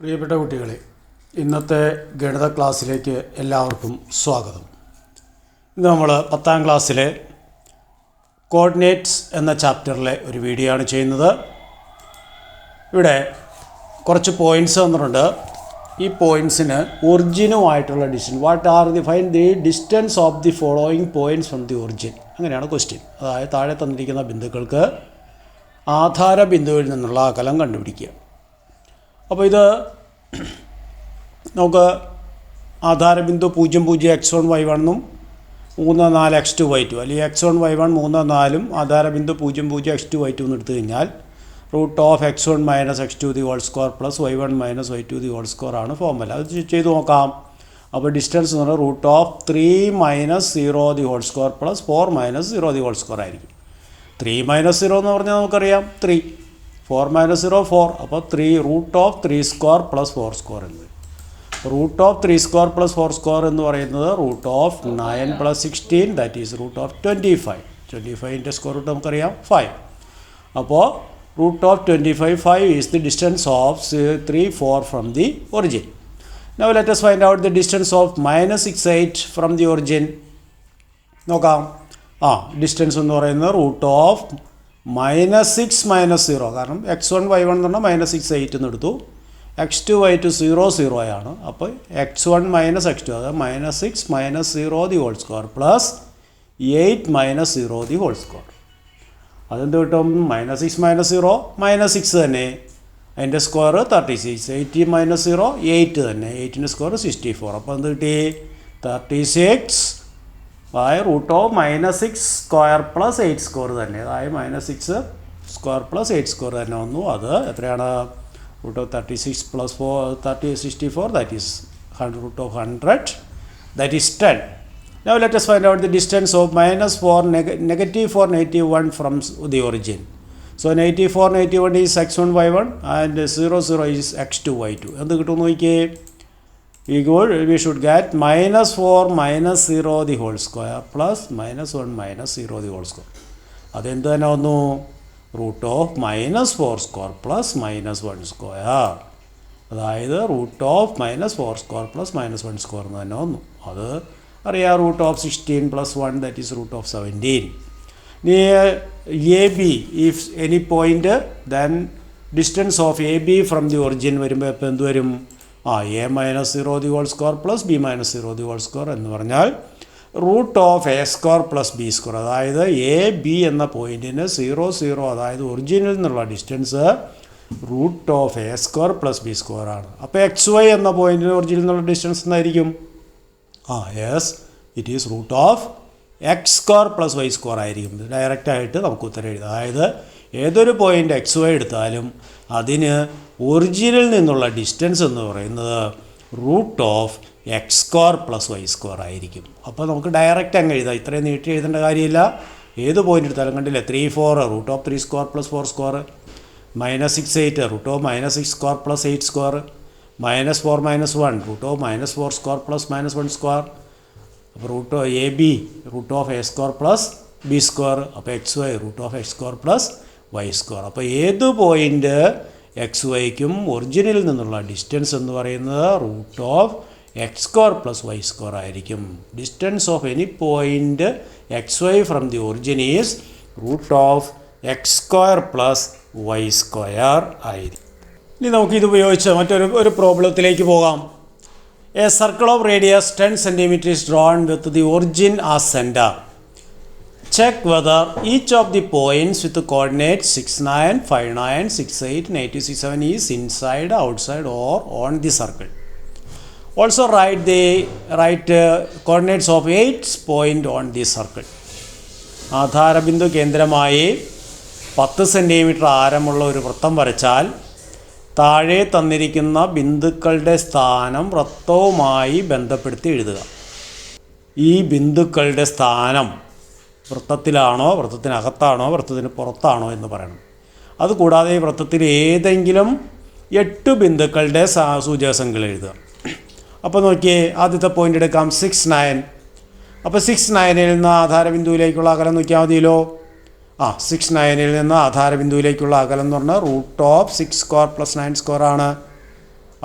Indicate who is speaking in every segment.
Speaker 1: പ്രിയപ്പെട്ട കുട്ടികളെ ഇന്നത്തെ ഗണിത ക്ലാസ്സിലേക്ക് എല്ലാവർക്കും സ്വാഗതം. ഇന്ന് നമ്മൾ പത്താം ക്ലാസ്സിലെ കോർഡിനേറ്റ്സ് എന്ന ചാപ്റ്ററിലെ ഒരു വീഡിയോ ആണ് ചെയ്യുന്നത്. ഇവിടെ കുറച്ച് പോയിന്റ്സ് തന്നിട്ടുണ്ട് ഈ പോയിന്റ്സിന് ഒറിജിനുമായിട്ടുള്ള distance what are the fine the distance of the following points from the origin അങ്ങനെയാണ് ക്വസ്റ്റ്യൻ അതായത് താഴെ തന്നിരിക്കുന്ന ബിന്ദുക്കൾക്ക് ആധാര ബിന്ദുവിൽ നിന്നുള്ള അകലം കണ്ടുപിടിക്കുക. അപ്പോൾ ഇത് നമുക്ക് ആധാരബിന്ദു പൂജ്യം പൂജ്യം എക്സ് വൺ വൈ വണ്ണും മൂന്ന് നാല് എക്സ് ടു വൈ ടു. അല്ലെങ്കിൽ എക്സ് വൺ വൈ വൺ മൂന്ന് നാലും ആധാരബിന്ദു പൂജ്യം പൂജ്യം എക്സ് ടു വൈ ടു എന്ന് എടുത്തു കഴിഞ്ഞാൽ root of X one minus X two the whole square plus Y one minus Y two the whole square ആണ് ഫോർമുല. അത് ചെയ്ത് നോക്കാം. അപ്പോൾ ഡിസ്റ്റൻസ് എന്ന് പറഞ്ഞാൽ root of three minus zero the whole square plus four minus zero the whole square ആയിരിക്കും. Three minus zero എന്ന് പറഞ്ഞാൽ നമുക്കറിയാം three. Four minus zero four അപ്പോൾ three root of three square plus four square എന്ന് root of three square plus four square എന്ന് പറയുന്നത് root of nine plus sixteen that is root of twenty five twenty ഫൈവിന്റെ square root നമുക്കറിയാം five അപ്പോൾ root of twenty five five is the distance of three four from the origin now let's find out the distance of minus six eight from the origin നോക്കാം. ആ distance എന്ന് പറയുന്നത് root of minus six minus zero കാരണം X one Y one എന്ന് പറഞ്ഞാൽ minus six eight എന്ന് എടുത്തു. X two Y two zero zero ആണ്. അപ്പോൾ X one minus X two അതായത് minus six minus zero the whole square plus eight minus zero the whole square അതെന്ത് കിട്ടും? Minus six minus zero minus six തന്നെ. അതിന്റെ square thirty six eighty minus zero eight തന്നെ. എയ്റ്റിന്റെ square sixty four അപ്പോൾ എന്ത് കിട്ടി? Thirty six by root of minus six square plus eight square തന്നെ. അതായത് minus six square plus eight square തന്നെ വന്നു. അത് എത്രയാണ്? Root of thirty six plus four thirty sixty four that is hundred root of hundred that is ten now let's find out the distance of minus four negative four negative one from the origin so negative four negative one is X one Y one and zero zero is X two Y two എന്ത് കിട്ടും നോക്കിയേ? Go we should get minus 4 minus 0 the whole square plus minus 1 minus 0 the whole square. അതെന്ത് തന്നെ വന്നു? Root of minus four square plus minus one square അതായത് root of minus four square plus minus one square എന്ന് തന്നെ വന്നു. അത് അറിയാം root of sixteen plus one that is root of seventeen ഇനി A B if any point then distance of A B from the origin വരുമ്പോൾ ഇപ്പോൾ എന്ത് വരും? ആ A minus zero the whole square plus B minus zero the whole square എന്ന് പറഞ്ഞാൽ root of A square plus B square അതായത് A B എന്ന പോയിന്റിന് സീറോ സീറോ അതായത് ഒറിജിനിൽ നിന്നുള്ള distance root of A square plus B square ആണ്. അപ്പോൾ എക്സ് വൈ എന്ന പോയിന്റിന് ഒറിജിനിൽ നിന്നുള്ള ഡിസ്റ്റൻസ് എന്നായിരിക്കും ആ yes it is root of X square plus Y square ആയിരിക്കും. ഡയറക്റ്റായിട്ട് നമുക്ക് ഉത്തരം എഴുതാം. അതായത് ഏതൊരു പോയിന്റ് എക്സ് വൈ എടുത്താലും അതിന് ഒറിജിനിൽ നിന്നുള്ള ഡിസ്റ്റൻസ് എന്ന് പറയുന്നത് root of X square plus Y square ആയിരിക്കും. അപ്പോൾ നമുക്ക് ഡയറക്റ്റ് അങ്ങ് എഴുതാം. ഇത്രയും നീട്ടി എഴുതേണ്ട കാര്യമില്ല. ഏത് പോയിന്റ് എടുത്താലും കണ്ടില്ല? Three four root of three square plus four square minus six eight root of minus six square plus eight square minus four minus one root of minus four square plus minus one square അപ്പോൾ root A B root of A square plus B square അപ്പോൾ X Y root of X square plus Y square അപ്പോൾ ഏത് point X വൈക്കും ഒറിജിനിൽ നിന്നുള്ള distance എന്ന് പറയുന്നത് root of X square plus Y square ആയിരിക്കും. Distance of any point X Y from the origin is root of X square plus Y square ആയിരിക്കും. ഇനി നമുക്ക് ഇത് ഉപയോഗിച്ച് മറ്റൊരു ഒരു പ്രോബ്ലത്തിലേക്ക് പോകാം. A circle of radius 10 cm drawn drawn the origin as center. Check whether each of the points with the coordinates 69, 59, 68, 87 is inside, outside or on the circle. Also write the write uh, coordinates of 8 point on the circle. ആധാരബിന്ദു കേന്ദ്രമായി പത്ത് centimetre ആരമുള്ള ഒരു വൃത്തം വരച്ചാൽ താഴെ തന്നിരിക്കുന്ന ബിന്ദുക്കളുടെ സ്ഥാനം വൃത്തവുമായി ബന്ധപ്പെടുത്തി എഴുതുക ഈ ബിന്ദുക്കളുടെ സ്ഥാനം വൃത്തത്തിലാണോ വൃത്തത്തിനകത്താണോ വൃത്തത്തിന് പുറത്താണോ എന്ന് പറയണം. അതുകൂടാതെ ഈ വൃത്തത്തിൽ ഏതെങ്കിലും എട്ട് ബിന്ദുക്കളുടെ സൂചകസംഖ്യകൾ എഴുതുക. അപ്പോൾ നോക്കിയേ ആദ്യത്തെ പോയിന്റ് എടുക്കാം സിക്സ് നയൻ അപ്പോൾ സിക്സ് നയനിൽ നിന്ന് ആധാരബിന്ദുവിലേക്കുള്ള അകലം നോക്കിയാൽ മതിയല്ലോ. ആ സിക്സ് നയനിൽ നിന്ന് ആധാരബിന്ദുവിലേക്കുള്ള അകലം എന്ന് പറഞ്ഞാൽ root of six square plus nine square ആണ്.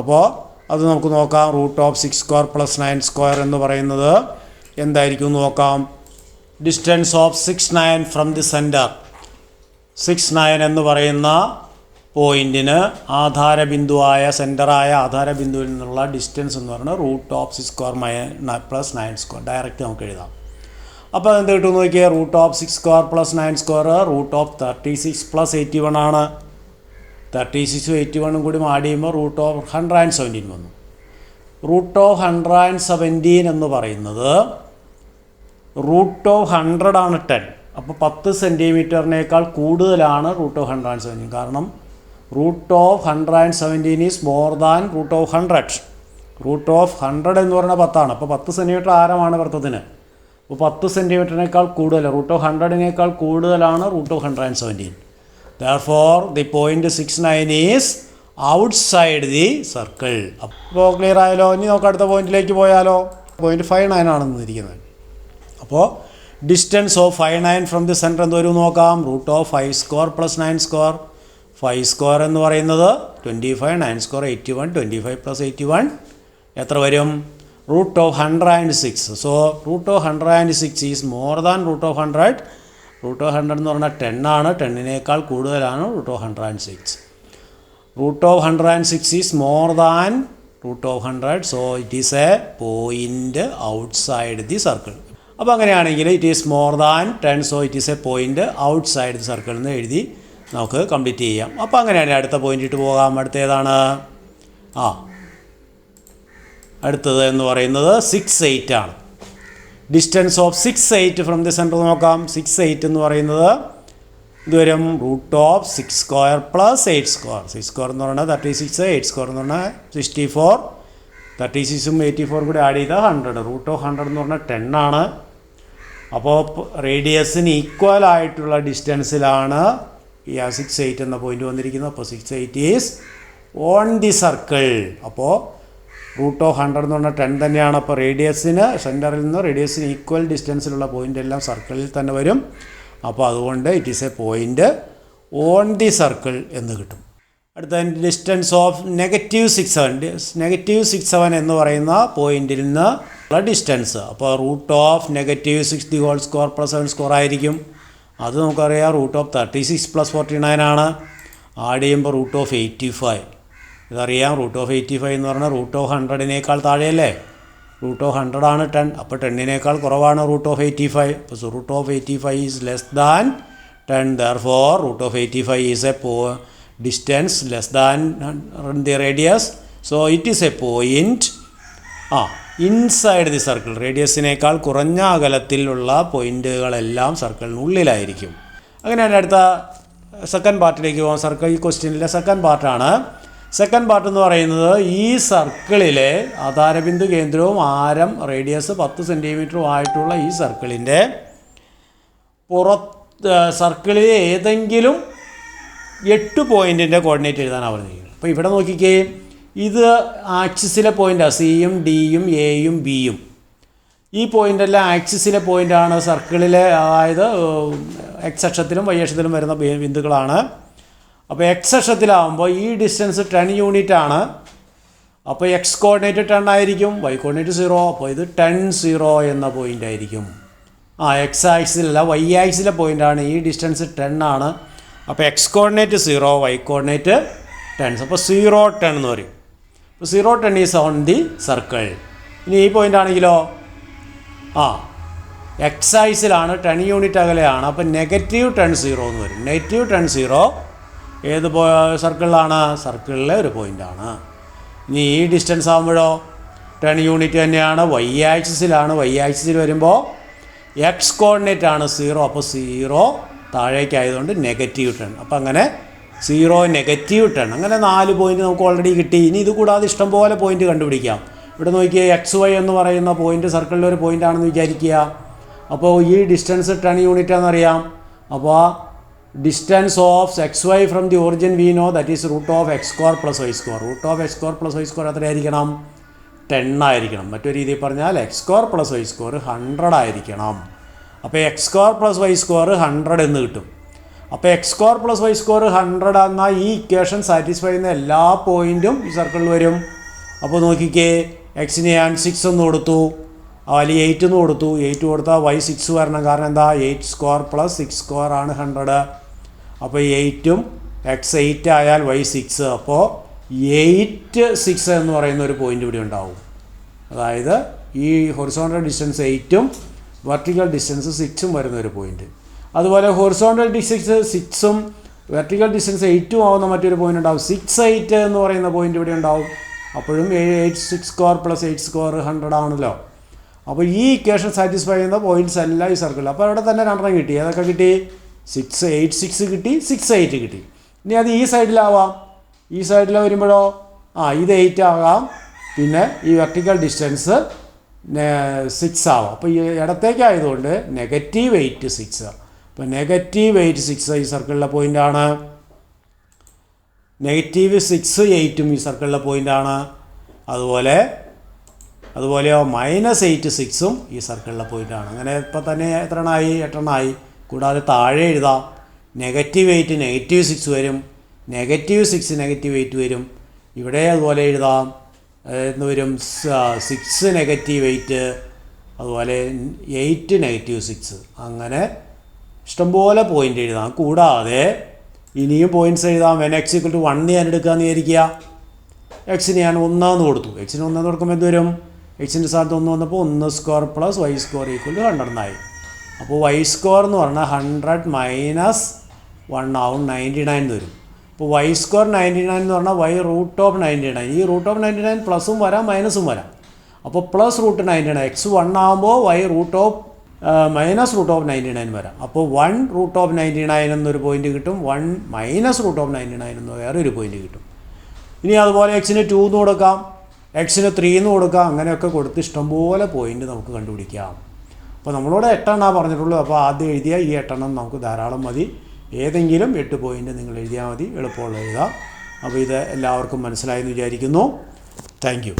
Speaker 1: അപ്പോൾ അത് നമുക്ക് നോക്കാം root of six square plus nine square എന്ന് പറയുന്നത് എന്തായിരിക്കും നോക്കാം. Distance of six nine from the centre six nine എന്ന് പറയുന്ന പോയിന്റിന് ആധാരബിന്ദുവായ സെന്ററായ ആധാരബിന്ദുവിൽ നിന്നുള്ള ഡിസ്റ്റൻസ് എന്ന് പറയുന്നത് root of six square my plus nine square direct നമുക്ക് എഴുതാം. അപ്പോൾ എന്ത് കിട്ടും നോക്കിയാൽ root of six square plus nine square root of thirty six plus eighty one ആണ്. തേർട്ടി സിക്സും എയ്റ്റി വണ്ണും കൂടി ആഡ് ചെയ്യുമ്പോൾ root of hundred and seventeen വന്നു. Root of hundred and seventeen എന്ന് പറയുന്നത് റൂട്ട് ഓഫ് ഹൺഡ്രഡ് ആണ് ടെൻ. അപ്പോൾ പത്ത് സെന്റിമീറ്ററിനേക്കാൾ കൂടുതലാണ് root of hundred and seventeen കാരണം root of hundred and seventeen is more than root of hundred. Root of hundred എന്ന് പറയുന്നത് പത്താണ്. അപ്പോൾ പത്ത് സെന്റിമീറ്റർ ആരമാണ് വൃത്തത്തിന്? അപ്പോൾ പത്ത് സെന്റിമീറ്ററിനേക്കാൾ കൂടുതൽ റൂട്ട് ഓഫ് ഹൺഡ്രഡിനേക്കാൾ കൂടുതലാണ് root of hundred and seventeen therefore the point six nine is outside the circle അപ്പോൾ ക്ലിയർ ആയാലോ ഇനി നമുക്ക് അടുത്ത പോയിന്റിലേക്ക് പോയാലോ? പോയിന്റ് ഫൈവ് നയൻ ആണെന്ന് ഇരിക്കുന്നത്. അപ്പോൾ distance of five nine from the centre എന്തോ വരും നോക്കാം? Root of five square plus nine square five square എന്ന് പറയുന്നത് twenty five nine square eighty one twenty five plus eighty one എത്ര വരും? Root of hundred and six so root of hundred and six is more than root of hundred root of hundred എന്ന് പറഞ്ഞാൽ ten ആണ്. ടെന്നിനേക്കാൾ കൂടുതലാണ് root of hundred and six root of hundred and six is more than root of hundred so it is a point outside the circle അപ്പോൾ അങ്ങനെയാണെങ്കിൽ it is more than ten so it is a point outside the circle എന്ന് എഴുതി നമുക്ക് complete ചെയ്യാം. അപ്പോൾ അങ്ങനെയാണെങ്കിൽ അടുത്ത point ഇട്ട് പോകാം. അടുത്ത ഏതാണ് ആ. അടുത്തത് എന്ന് പറയുന്നത് സിക്സ് എയ്റ്റ് ആണ്. Distance of six eight from the center നോക്കാം. സിക്സ് എയ്റ്റ് എന്ന് പറയുന്നത് ഇതുവരും root of six square plus eight square six square എന്ന് പറയുന്നത് തേർട്ടി സിക്സ് എയ്റ്റ് സ്ക്വയർ എന്ന് പറഞ്ഞാൽ സിക്സ്റ്റി ഫോർ തേർട്ടി സിക്സും എയ്റ്റി ഫോറും കൂടി ആഡ് ചെയ്താൽ ഹൺഡ്രഡ് റൂട്ട് ഓഫ് ഹൺഡ്രഡ് എന്ന് പറഞ്ഞാൽ ടെൻ ആണ്. അപ്പോൾ റേഡിയസിന് ഈക്വൽ ആയിട്ടുള്ള ഡിസ്റ്റൻസിലാണ് ഈ ആ സിക്സ് എയ്റ്റ് എന്ന പോയിന്റ് വന്നിരിക്കുന്നത്. അപ്പോൾ six eight is on the circle അപ്പോൾ റൂട്ട് ഓഫ് ഹൺഡ്രഡ് എന്ന് പറഞ്ഞാൽ ടെൻ തന്നെയാണ്. അപ്പോൾ റേഡിയസിന് സെന്ററിൽ നിന്ന് റേഡിയസിന് ഈക്വൽ ഡിസ്റ്റൻസിലുള്ള പോയിന്റ് എല്ലാം സർക്കിളിൽ തന്നെ വരും. അപ്പോൾ അതുകൊണ്ട് it is a point on the circle എന്ന് കിട്ടും. അടുത്ത distance of negative six seven negative six seven എന്ന് പറയുന്ന പോയിന്റിൽ നിന്ന് ഡിസ്റ്റൻസ് അപ്പോൾ root of negative six the whole square plus seven square ആയിരിക്കും. അത് നമുക്കറിയാം root of thirty six plus forty nine ആണ്. ആഡ് ചെയ്യുമ്പോൾ റൂട്ട് ഓഫ് എയ്റ്റി ഫൈവ് ഇതറിയാം റൂട്ട് ഓഫ് എയ്റ്റി ഫൈവ് എന്ന് പറഞ്ഞാൽ റൂട്ട് ഓഫ് ഹൺഡ്രഡിനേക്കാൾ താഴെയല്ലേ? റൂട്ട് ഓഫ് ഹൺഡ്രഡ് ആണ് ടെൻ അപ്പോൾ ടെന്നിനേക്കാൾ കുറവാണ് റൂട്ട് ഓഫ് എയ്റ്റി ഫൈവ് അപ്പോൾ root of eighty five is less than ten therefore root of eighty five is a പോ distance less than the radius so it is a point ah inside the circle റേഡിയസിനേക്കാൾ കുറഞ്ഞ അകലത്തിലുള്ള പോയിന്റുകളെല്ലാം സർക്കിളിനുള്ളിലായിരിക്കും അങ്ങനെയാണ് അടുത്ത second പാർട്ടിലേക്ക് പോകാം circle ഈ ക്വസ്റ്റ്യനിലെ second പാർട്ടാണ് സെക്കൻഡ് പാർട്ട് എന്ന് പറയുന്നത് ഈ സർക്കിളിലെ ആധാരബിന്ദു കേന്ദ്രവും ആരം റേഡിയസ് പത്ത് സെന്റിമീറ്ററും ആയിട്ടുള്ള ഈ സർക്കിളിന്റെ പുറത്ത് സർക്കിളിലെ ഏതെങ്കിലും എട്ട് പോയിന്റിന്റെ കോർഡിനേറ്റ് എഴുതാനാണ് പറഞ്ഞിരിക്കുന്നത്. അപ്പോൾ ഇവിടെ നോക്കിക്കേ. ഇത് ആക്സിസിലെ പോയിന്റാണ് സിയും ഡിയും എയും ബിയും ഈ പോയിന്റെല്ലാം ആക്സിസിലെ പോയിന്റാണ് സർക്കിളിലെ അതായത് എക്സ് അക്ഷത്തിലും വൈ അക്ഷത്തിലും വരുന്ന ബിന്ദുക്കളാണ്. അപ്പോൾ എക്സ് അക്ഷത്തിലാവുമ്പോൾ ഈ ഡിസ്റ്റൻസ് ടെൻ യൂണിറ്റ് ആണ്. അപ്പോൾ എക്സ് കോർഡിനേറ്റ് ടെൻ ആയിരിക്കും വൈ കോർഡിനേറ്റ് സീറോ അപ്പോൾ ഇത് ടെൻ സീറോ എന്ന പോയിന്റ് ആയിരിക്കും. ആ എക്സ് ആക്സിലല്ല വൈ ആക്സിലെ പോയിന്റാണ് ഈ ഡിസ്റ്റൻസ് ടെൻ ആണ്. അപ്പോൾ x coordinate zero y coordinate tens അപ്പോൾ സീറോ ടെൻ എന്ന് പറയും. അപ്പോൾ zero ten is on the circle ഇനി ഈ പോയിന്റ് ആണെങ്കിലോ? ആ. എക്സൈസിലാണ് ടെൻ യൂണിറ്റ് അകലെയാണ്. അപ്പം നെഗറ്റീവ് ടെൻ സീറോ എന്ന് വരും. നെഗറ്റീവ് ടെൻ സീറോ ഏത് പോ സർക്കിളിലാണ് സർക്കിളിലെ ഒരു പോയിന്റാണ് ഇനി ഈ ഡിസ്റ്റൻസ് ആകുമ്പോഴോ ടെൻ യൂണിറ്റ് തന്നെയാണ്. വൈ ആക്സിസിലാണ് വൈ ആക്സിസിൽ വരുമ്പോൾ എക്സ് കോർഡിനേറ്റ് ആണ് സീറോ അപ്പോൾ സീറോ താഴേക്കായതുകൊണ്ട് നെഗറ്റീവ് ടെൻ അപ്പം അങ്ങനെ സീറോ നെഗറ്റീവ് ടെൺ അങ്ങനെ നാല് പോയിന്റ് നമുക്ക് ഓൾറെഡി കിട്ടി. ഇനി ഇത് കൂടാതെ ഇഷ്ടംപോലെ പോയിന്റ് കണ്ടുപിടിക്കാം. ഇവിടെ നോക്കിയാൽ എക്സ് വൈ എന്ന് പറയുന്ന പോയിന്റ് സർക്കിളിലെ ഒരു പോയിന്റ് ആണെന്ന് വിചാരിക്കുക. അപ്പോൾ ഈ ഡിസ്റ്റൻസ് ടെൺ യൂണിറ്റ് ആണെന്നറിയാം. അപ്പോൾ distance of x y from the origin we know that is root of x square plus y square root of x square plus y square എത്രയായിരിക്കണം? Ten ആയിരിക്കണം. മറ്റൊരു രീതിയിൽ പറഞ്ഞാൽ x square plus y square hundred ആയിരിക്കണം. അപ്പോൾ x square plus y square hundred എന്ന് കിട്ടും. അപ്പോൾ x square plus y square hundred എന്നാൽ ഈ ഇക്വേഷൻ സാറ്റിസ്ഫൈ ചെയ്യുന്ന എല്ലാ പോയിന്റും ഈ സർക്കിളിൽ വരും. അപ്പോൾ നോക്കിക്കേ എക്സിന് ഞാൻ സിക്സ് എന്ന് കൊടുത്തു. അല്ലെങ്കിൽ എയ്റ്റ് എന്ന് കൊടുത്തു. എയ്റ്റ് കൊടുത്താൽ വൈ സിക്സ് വരണം. കാരണം എന്താ? Eight square plus six square ആണ് ഹൺഡ്രഡ് അപ്പോൾ എയ്റ്റും എക്സ് എയ്റ്റ് ആയാൽ വൈ സിക്സ് അപ്പോൾ എയ്റ്റ് സിക്സ് എന്ന് പറയുന്ന ഒരു പോയിന്റ് ഇവിടെ ഉണ്ടാവും. അതായത് ഈ ഹൊറിസോണ്ടൽ ഡിസ്റ്റൻസ് എയ്റ്റും വെർട്ടിക്കൽ ഡിസ്റ്റൻസ് സിക്സും വരുന്ന ഒരു പോയിന്റ് അതുപോലെ ഹൊറിസോണ്ടൽ ഡിസ്റ്റൻസ് സിക്സും വെർട്ടിക്കൽ ഡിസ്റ്റൻസ് എയ്റ്റും ആവുന്ന മറ്റൊരു പോയിന്റ് ഉണ്ടാവും. സിക്സ് എയ്റ്റ് എന്ന് പറയുന്ന പോയിന്റ് ഇവിടെ ഉണ്ടാവും. അപ്പോഴും eight six square plus eight square hundred ആണല്ലോ. അപ്പോൾ ഈ ഇക്വേഷൻ സാറ്റിസ്ഫൈ ചെയ്യുന്ന പോയിന്റ്സ് എല്ലാം ഈ സർക്കിൾ അപ്പോൾ അവിടെ തന്നെ രണ്ടെണ്ണം കിട്ടി. ഏതൊക്കെ കിട്ടി? സിക്സ് എയ്റ്റ് സിക്സ് കിട്ടി. സിക്സ് എയ്റ്റ് കിട്ടി. ഇനി അത് ഈ സൈഡിലാവാം ഈ സൈഡിൽ വരുമ്പോഴോ? ആ ഇത് എയ്റ്റ് ആകാം. പിന്നെ ഈ വെർട്ടിക്കൽ ഡിസ്റ്റൻസ് സിക്സ് ആവാം. അപ്പോൾ ഈ ഇടത്തേക്കായതുകൊണ്ട് നെഗറ്റീവ് എയ്റ്റ് സിക്സ് അപ്പോൾ നെഗറ്റീവ് എയ്റ്റ് സിക്സ് ഈ സർക്കിളിലെ പോയിന്റാണ് നെഗറ്റീവ് സിക്സ് എയ്റ്റും ഈ സർക്കിളിലെ പോയിന്റാണ് അതുപോലെ അതുപോലെയോ മൈനസ് എയ്റ്റ് സിക്സും ഈ സർക്കിളിലെ പോയിന്റാണ് അങ്ങനെ ഇപ്പോൾ തന്നെ എത്ര എണ്ണമായി എട്ടെണ്ണമായി കൂടാതെ താഴെ എഴുതാം. നെഗറ്റീവ് എയ്റ്റ് നെഗറ്റീവ് സിക്സ് വരും. നെഗറ്റീവ് സിക്സ് നെഗറ്റീവ് എയ്റ്റ് വരും. ഇവിടെ അതുപോലെ എഴുതാം. എന്ന് വരും സിക്സ് നെഗറ്റീവ് എയ്റ്റ് അതുപോലെ എയ്റ്റ് നെഗറ്റീവ് സിക്സ് അങ്ങനെ ഇഷ്ടംപോലെ പോയിന്റ് എഴുതാം. കൂടാതെ ഇനിയും പോയിന്റ്സ് എഴുതാം. When x equal to one ഞാൻ എടുക്കാമെന്ന് വിചാരിക്കുക. എക്സിന് ഞാൻ ഒന്നാന്ന് കൊടുത്തു. എക്സിന് ഒന്നാന്ന് കൊടുക്കുമ്പോൾ എന്ത് വരും? എക്സിന്റെ സ്ഥാനത്ത് ഒന്ന് വന്നപ്പോൾ ഒന്ന് square plus y square equal to hundred എന്നായി അപ്പോൾ വൈ സ്ക്വയർ എന്ന് പറഞ്ഞാൽ ഹൺഡ്രഡ് മൈനസ് വൺ ആവും നയന്റി നയൻ എന്ന് വരും. അപ്പോൾ വൈ സ്ക്വയർ നയന്റി നയൻ എന്ന് പറഞ്ഞാൽ y root of ninety nine ഈ റൂട്ട് ഓഫ് നയന്റി നയൻ പ്ലസും വരാം മൈനസും വരാം. അപ്പോൾ plus root ninety nine x one ആകുമ്പോൾ y root of minus root of ninety nine വരാം. അപ്പോൾ one root of ninety nine എന്നൊരു പോയിന്റ് കിട്ടും. One minus root of ninety nine എന്ന് ഒരു പോയിന്റ് കിട്ടും. ഇനി അതുപോലെ എക്സിന് ടു എന്ന് കൊടുക്കാം. എക്സിന് ത്രീ എന്ന് കൊടുക്കാം. അങ്ങനെയൊക്കെ കൊടുത്ത് ഇഷ്ടംപോലെ പോയിന്റ് നമുക്ക് കണ്ടുപിടിക്കാം. അപ്പോൾ നമ്മളോട് എട്ടെണ്ണമാണ് പറഞ്ഞിട്ടുള്ളൂ. അപ്പോൾ ആദ്യം എഴുതിയ ഈ എട്ടെണ്ണം നമുക്ക് ധാരാളം മതി. ഏതെങ്കിലും എട്ട് പോയിന്റ് നിങ്ങൾ എഴുതിയാൽ മതി. എളുപ്പമുള്ള എഴുതാം അപ്പോൾ ഇത് എല്ലാവർക്കും മനസ്സിലായെന്ന് വിചാരിക്കുന്നു. Thank you